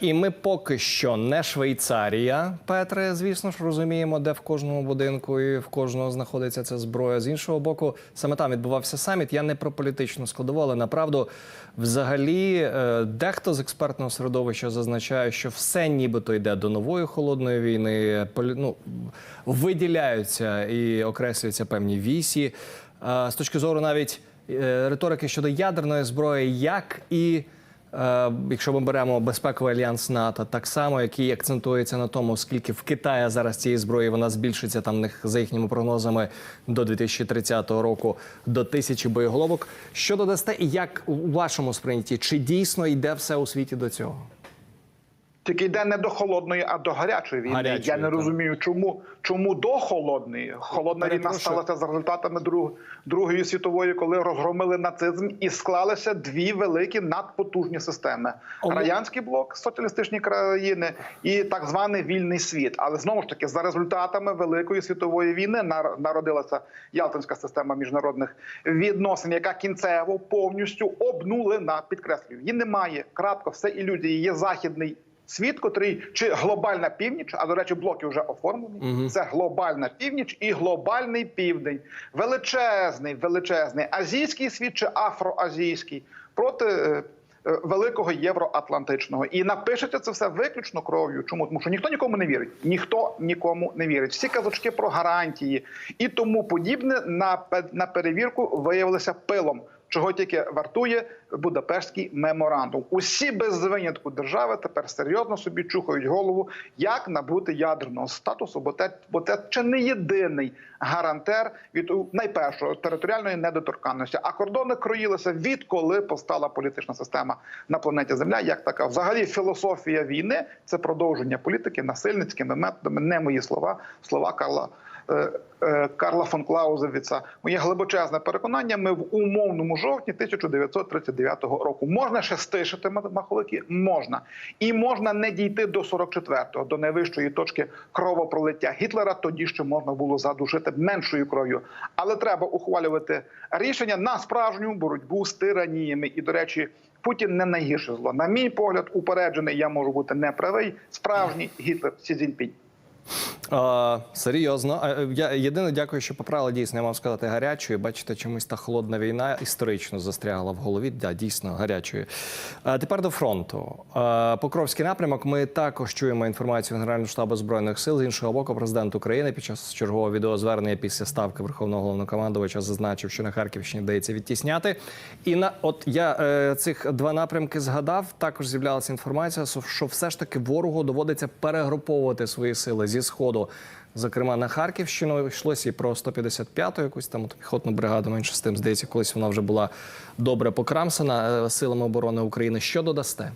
І ми поки що не Швейцарія, Петре. Звісно ж, розуміємо, де в кожному будинку і в кожного знаходиться ця зброя. З іншого боку, саме там відбувався саміт. Я не про політичну складову, але направду, взагалі, е, дехто з експертного середовища зазначає, що все нібито йде до нової холодної війни. Ну, виділяються і окреслюються певні вісі. Е, З точки зору навіть е, риторики щодо ядерної зброї, як і Якщо ми беремо безпековий альянс НАТО, так само який акцентується на тому, скільки в Китаї зараз цієї зброї вона збільшиться там за їхніми прогнозами до 2030 року до тисячі боєголовок. Що додасте, і як у вашому сприйнятті, чи дійсно йде все у світі до цього? Тільки йде не до холодної, а до гарячої війни. Гарячої, Я не так. розумію, чому, чому до холодної. Холодна війна сталася за результатами Друг- Другої світової, коли розгромили нацизм і склалися дві великі надпотужні системи: О, ну- радянський блок, соціалістичні країни і так званий вільний світ. Але знову ж таки, за результатами Великої світової війни нар- народилася Ялтинська система міжнародних відносин, яка кінцево повністю обнулена. Підкреслюю, її немає. Крапка, все ілюзії. Є західний. Світ, котрий чи глобальна північ, а до речі, блоки вже оформлені. Мгм. Це глобальна північ і глобальний південь. Величезний, величезний азійський світ чи афроазійський проти е, е, великого євроатлантичного. І напишеться це все виключно кров'ю. Чому? Тому що ніхто нікому не вірить. Ніхто нікому не вірить. Всі казочки про гарантії і тому подібне на, на перевірку виявилися пилом. Чого тільки вартує Будапештський меморандум. Усі без винятку держави тепер серйозно собі чухають голову, як набути ядерного статусу, бо те, бо це чи не єдиний гарантер від найпершого територіальної недоторканності. А кордони кроїлися відколи постала політична система на планеті Земля. Як така, взагалі, філософія війни це продовження політики насильницькими методами. Не мої слова, слова Карла. Е, е, Карла фон Клаузевіца. Моє глибочезне переконання. Ми в умовному жовтні 1939 року можна ще стишити ма- маховики, можна і можна не дійти до 44-го, до найвищої точки кровопролиття Гітлера. Тоді ще можна було задушити меншою кров'ю, але треба ухвалювати рішення на справжню боротьбу з тираніями. І до речі. Путін не найгірше зло. На мій погляд, упереджений я можу бути неправий. Справжній Гітлер Сі Цзіньпінь. А, серйозно. Я єдине дякую, що поправили дійсно. Я мав сказати гарячою. Бачите, чомусь та холодна війна історично застрягла в голові. Да, дійсно гарячою. А тепер до фронту. А, Покровський напрямок. Ми також чуємо інформацію Генерального штабу збройних сил. З іншого боку, президент України під час чергового відеозвернення після ставки Верховного головнокомандувача зазначив, що на Харківщині вдається відтісняти. І на от я е, цих два напрямки згадав. Також з'являлася інформація, що все ж таки ворогу доводиться перегруповувати свої сили зі сходу. Зокрема, на Харківщину йшлося і про 155-ту якусь там піхотну бригаду. Менше з тим здається, колись вона вже була добре покрамсана е, силами оборони України. Що додасте?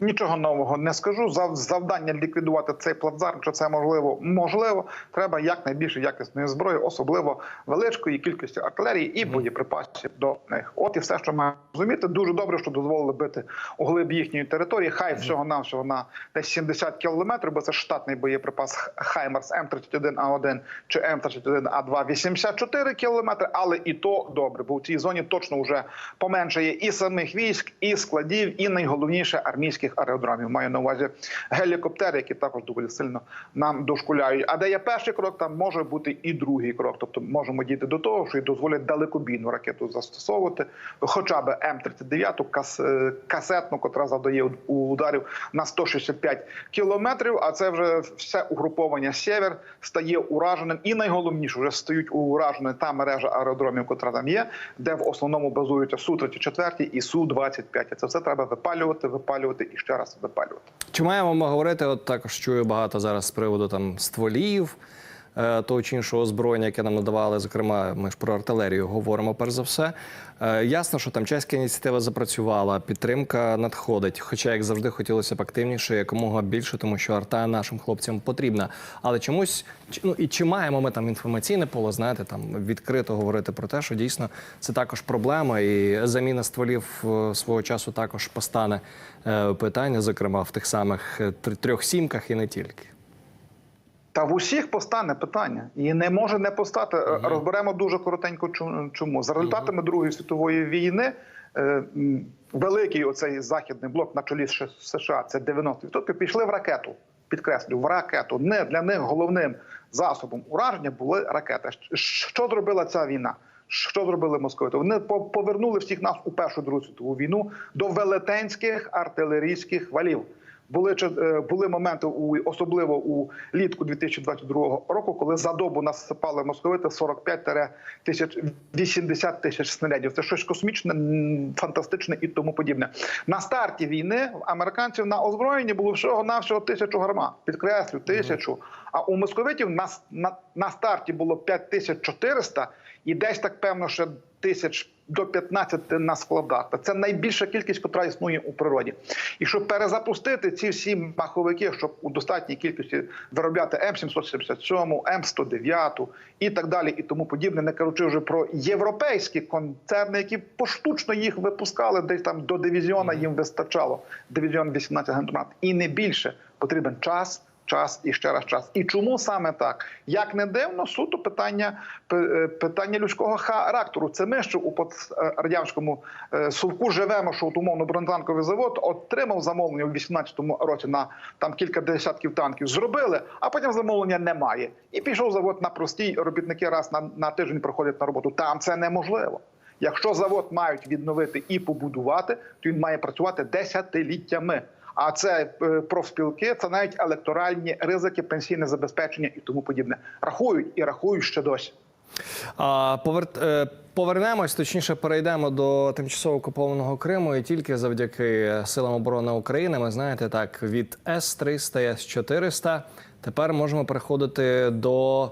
Нічого нового не скажу. Зав- Завдання ліквідувати цей плацдарм, чи це можливо? Можливо, треба якнайбільше якісної зброї, особливо величкої кількості артилерії і боєприпасів до них. От і все, що маю розуміти. Дуже добре, що дозволили бити у глиб їхньої території. Хай всього навсього на десь 70 кілометрів, бо це штатний боєприпас Хаймерс М31А1 чи М31А2 84 кілометри. Але і то добре, бо в цій зоні точно вже поменшає і самих військ, і складів, і найголовніше армійських аеродромів. Маю на увазі гелікоптери, які також доволі сильно нам дошкуляють. А де є перший крок, там може бути і другий крок. Тобто можемо дійти до того, що й дозволять далекобійну ракету застосовувати, хоча б М39 кас, е, касетну, котра завдає ударів на 165 кілометрів. А це вже все угруповання сєвер стає ураженим. І найголовніше вже стають уражені та мережа аеродромів, котра там є, де в основному базуються су 34 і су 25 Це все треба випалювати, випалювати і ще раз випалювати. Чи маємо ми говорити? От також чую багато зараз з приводу там стволів. Е, Того чи іншого озброєння, яке нам надавали, зокрема, ми ж про артилерію говоримо перш за все. Е, Ясно, що там чеська ініціатива запрацювала, підтримка надходить. Хоча, як завжди, хотілося б активніше, якомога більше, тому що арта нашим хлопцям потрібна. Але чомусь ну і чи маємо ми там інформаційне поле, знаєте, там відкрито говорити про те, що дійсно це також проблема, і заміна стволів е, свого часу також постане питання, зокрема в тих самих трьох сімках і не тільки. Та в усіх постане питання, і не може не постати. Розберемо дуже коротенько. Чому за результатами Другої світової війни е, великий оцей західний блок на чолі США, це 90%, пішли в ракету. Підкреслю, в ракету. Не для них головним засобом ураження були ракети. Що зробила ця війна? Що зробили московити? Вони по- повернули всіх нас у першу другу світову війну до велетенських артилерійських валів. Були чи- е, були моменти у особливо у літку 2022 року, коли за добу насипали московити 45 тисяч 80 тисяч снарядів. Це щось космічне, фантастичне і тому подібне. На старті війни в американців на озброєнні було всього навсього тисячу гармат. Підкреслю, тисячу. А у московитів на, на, на старті було 5400 і десь так певно ще тисяч до 15 на складах. Та Це найбільша кількість, яка існує у природі. І щоб перезапустити ці всі маховики, щоб у достатній кількості виробляти М777, М109 і так далі, і тому подібне, не кажучи вже про європейські концерни, які поштучно їх випускали, десь там до дивізіона їм вистачало. Дивізіон 18 гранатомат. І не більше потрібен час. Час і ще раз час. І чому саме так? Як не дивно, суто питання е, питання людського характеру. Це ми, що у радянському совку живемо, що от умовно бронетанковий завод отримав замовлення у 18-му році на там кілька десятків танків. Зробили, а потім замовлення немає. І пішов завод на простій. Робітники раз на, на тиждень приходять на роботу. Там це неможливо. Якщо завод мають відновити і побудувати, то він має працювати десятиліттями. А це е, профспілки, це навіть електоральні ризики, пенсійне забезпечення і тому подібне. Рахують і рахують ще досі. А, повер... е, Повернемось, точніше, перейдемо до тимчасово окупованого Криму, і тільки завдяки силам оборони України. Ми знаєте, так від С-300 і С-400 тепер можемо переходити до е,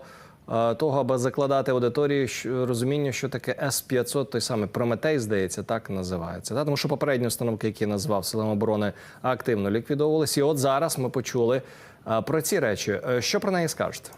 того, аби закладати аудиторії розуміння, що таке С-500, той самий Прометей, здається, так називається. Та? Тому що попередні установки, які назвав силам оборони, активно ліквідовувалися. І от зараз ми почули про ці речі. Е, Що про неї скажете?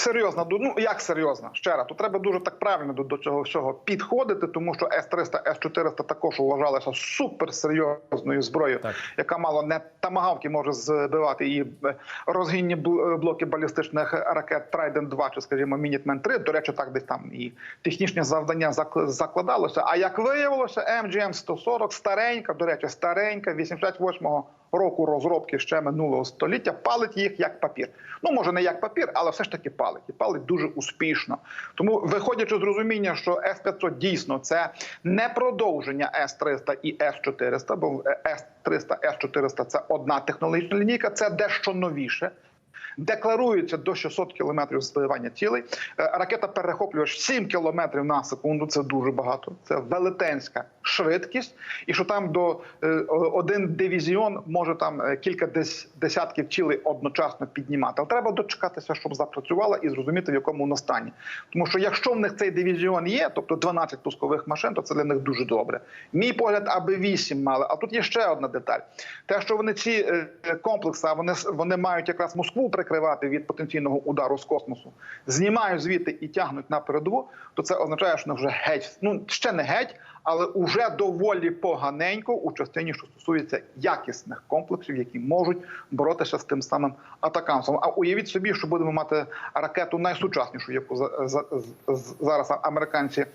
Серйозно, ду- ну як серйозно? Ще раз, то треба дуже так правильно до, до цього всього підходити, тому що С-300, С-400 також вважалися суперсерйозною зброєю, Так. яка мало не тамагавки може збивати і е, розгінні бл- блоки балістичних ракет Трайден 2 чи, скажімо, Мінітмен 3 До речі, так десь там і технічне завдання зак- закладалося. А як виявилося, МГМ 140 старенька, до речі, старенька, 88-го року розробки ще минулого століття, палить їх як папір. Ну може не як папір, але все ж таки палить і палить дуже успішно. Тому, виходячи з розуміння, що С-500 дійсно це не продовження С-300 і С-400, бо С-300, С-400 це одна технологічна лінійка, це дещо новіше. Декларується до 600 кілометрів збивання цілей. Е, Ракета перехоплювач 7 кілометрів на секунду. Це дуже багато. Це велетенська швидкість. І що там до е, один дивізіон може там е, кілька дес, десятків цілей одночасно піднімати. Але треба дочекатися, щоб запрацювала і зрозуміти, в якому воно стані. Тому що якщо в них цей дивізіон є, тобто 12 пускових машин, то це для них дуже добре. Мій погляд, аби 8 мали. А тут є ще одна деталь: те, що вони ці комплекси, вони вони мають якраз Москву прикривати від потенційного удару з космосу, знімають звідти і тягнуть на передову, то це означає, що вони вже геть, ну ще не геть, але уже доволі поганенько у частині, що стосується якісних комплексів, які можуть боротися з тим самим атакамсом. А уявіть собі, що будемо мати ракету найсучаснішу, яку за, за, зараз американці е,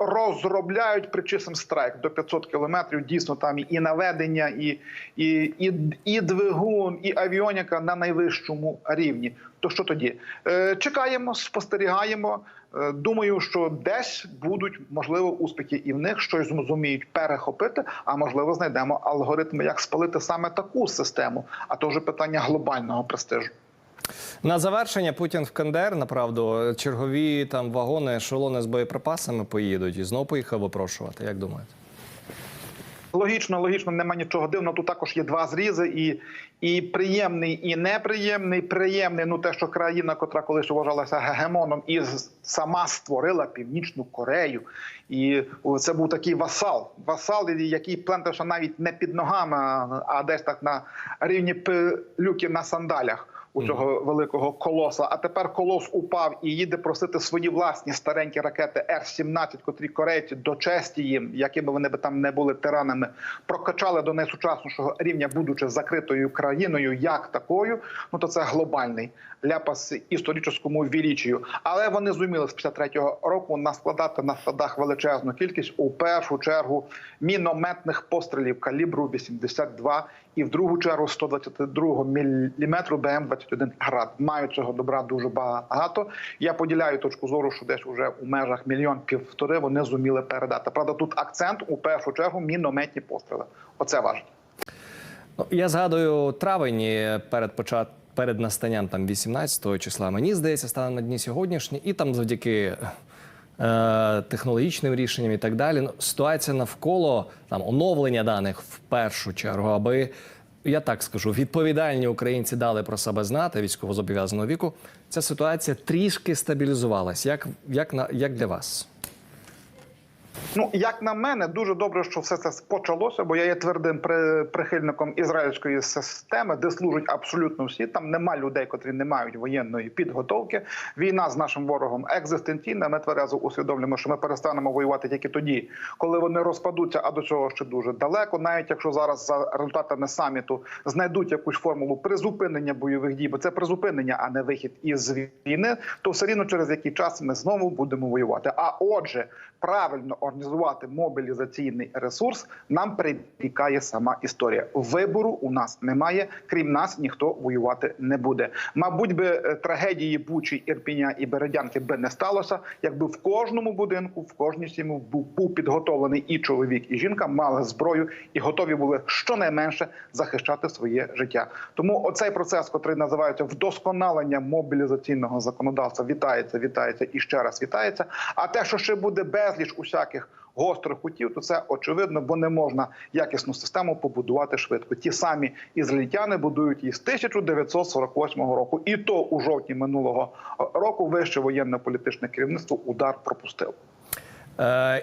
розробляють причисом страйк до 500 кілометрів. Дійсно, там і наведення, і, і, і, і двигун, і авіоніка на найвищому рівні. То що тоді? Е, чекаємо, спостерігаємо. Е, Думаю, що десь будуть можливо успіхи і в них щось зуміють перехопити. А можливо, знайдемо алгоритми, як спалити саме таку систему. А то вже питання глобального престижу. На завершення Путін в Кандер, направду, чергові там вагони, ешелони з боєприпасами поїдуть і знову поїхав випрошувати. Як думаєте? Логічно, логічно, нема нічого дивного. Тут також є два зрізи, і, і приємний, і неприємний. Приємний, ну те, що країна, котра колись вважалася гегемоном, і сама створила Північну Корею. І це був такий васал, васал, який плентався навіть не під ногами, а- десь так на рівні пилюки на сандалях. У цього великого колоса. А тепер колос упав і їде просити свої власні старенькі ракети Р-17, котрі корейці до честі їм, якими вони би там не були тиранами, прокачали до найсучаснішого рівня, будучи закритою країною, як такою. Ну то це глобальний ляпас історичному вілічію. Але вони зуміли з 53-го року наскладати на складах величезну кількість у першу чергу мінометних пострілів калібру 82 і в другу чергу 122 мм БМ-21 град. Мають цього добра дуже багато. Я поділяю точку зору, що десь уже у межах мільйон півтори вони зуміли передати. Правда, тут акцент у першу чергу мінометні постріли. Оце важливо. Ну, я згадую травень перед почат... перед настанням там 18 числа. Мені здається, стане на дні сьогоднішні, і там завдяки технологічним рішенням і так далі. Ну, ситуація навколо там оновлення даних в першу чергу, аби я так скажу, відповідальні українці дали про себе знати військовозобов'язаного віку. Ця ситуація трішки стабілізувалась. Як, як, на, як для вас? Ну, як на мене, дуже добре, що все це почалося, бо я є твердим при- прихильником ізраїльської системи, де служать абсолютно всі. Там нема людей, котрі не мають воєнної підготовки. Війна з нашим ворогом екзистенційна. Ми тверезо усвідомлюємо, що ми перестанемо воювати тільки тоді, коли вони розпадуться. А до цього ще дуже далеко. Навіть якщо зараз за результатами саміту знайдуть якусь формулу призупинення бойових дій, бо це призупинення, а не вихід із війни, то все рівно через який час ми знову будемо воювати. А отже, правильно організувати мобілізаційний ресурс нам припікає сама історія. Вибору у нас немає. Крім нас, ніхто воювати не буде. Мабуть, би е, трагедії Бучі, Ірпіня і Бередянки би не сталося, якби в кожному будинку, в кожній сім'ї був, підготовлений і чоловік, і жінка мали зброю і готові були щонайменше захищати своє життя. Тому оцей процес, який називається вдосконалення мобілізаційного законодавства, вітається, вітається і ще раз вітається. А те, що ще буде безліч усяких гострих кутів, то це очевидно, бо не можна якісну систему побудувати швидко. Ті самі ізраїльтяни будують її з 1948 року, і то у жовтні минулого року вище воєнно-політичне керівництво удар пропустило. Е,